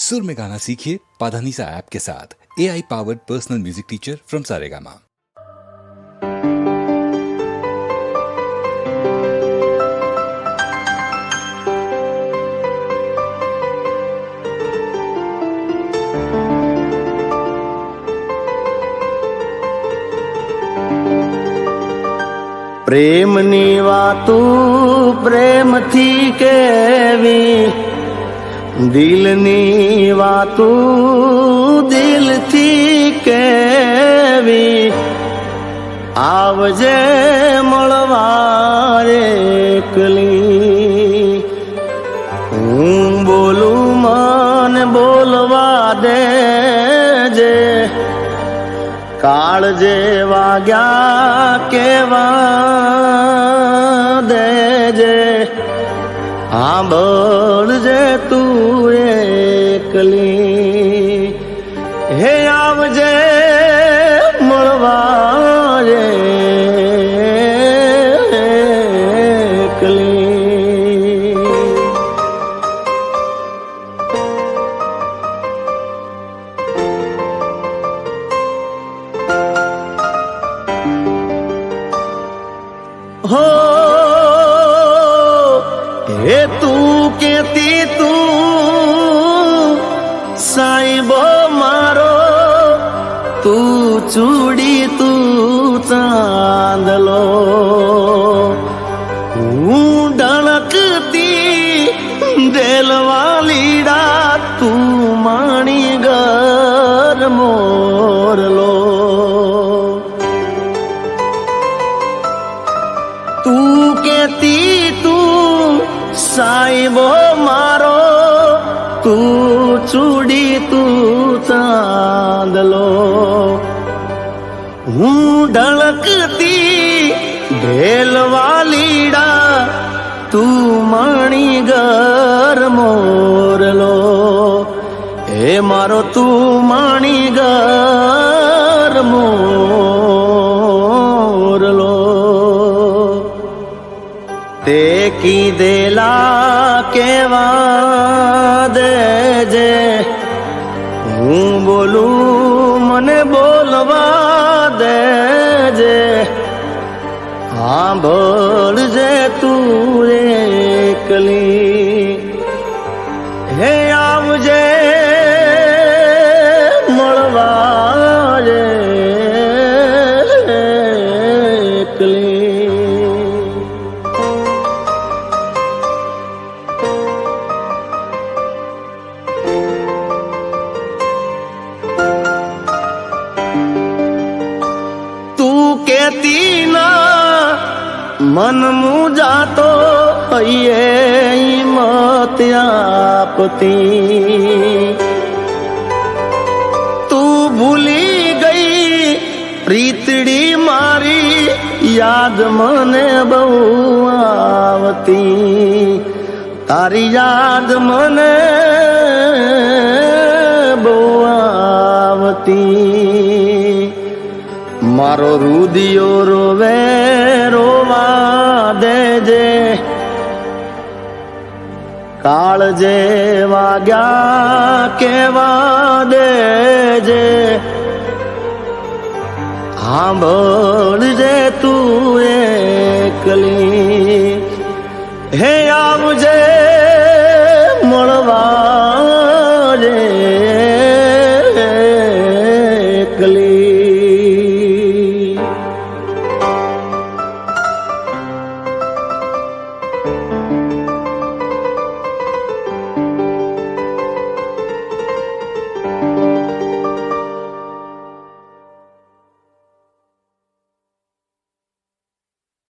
सुर में गाना सीखिए पाधानीसा ऐप के साथ A I powered personal music teacher from Saregama પ્રેમની વાતું પ્રેમથી કેવી દિલની વાતું દિલથી કેવી આવજે મળવા રે એકલી. હું બોલું મને બોલવા દેજે. કાળ જે વાગ્યા કેવા દેજે. સાંભળજે તું એકલી હે આવજે મળવા રે એકલી. હો હે તું કેતી તું, સાઈબો મારો, તું ચૂડી, તું ચાંદલો. હું ડણકતી દેલવાલીડા તું માણી ગર ચૂડી તું ચાંદલો. હું ઢળકતી ઢેલવાલીડા તું મણી ગર મોરલો. એ મારો તું મણી ગર મોરલો. તે કીધેલા કેવા સાંભળજે તું એકલી મન મુજાતો હૈયે મત આપતી. તું ભૂલી ગઈ પ્રીતડી મારી, યાદ મને બહુ આવતી. તારી યાદ મને બહુ આવતી. મારો રુદિયો રોવે, રોવા દેજે. કાળ જે વાગ્યા કેવા દેજે. સાંભળજે તું એકલી. હે આવજે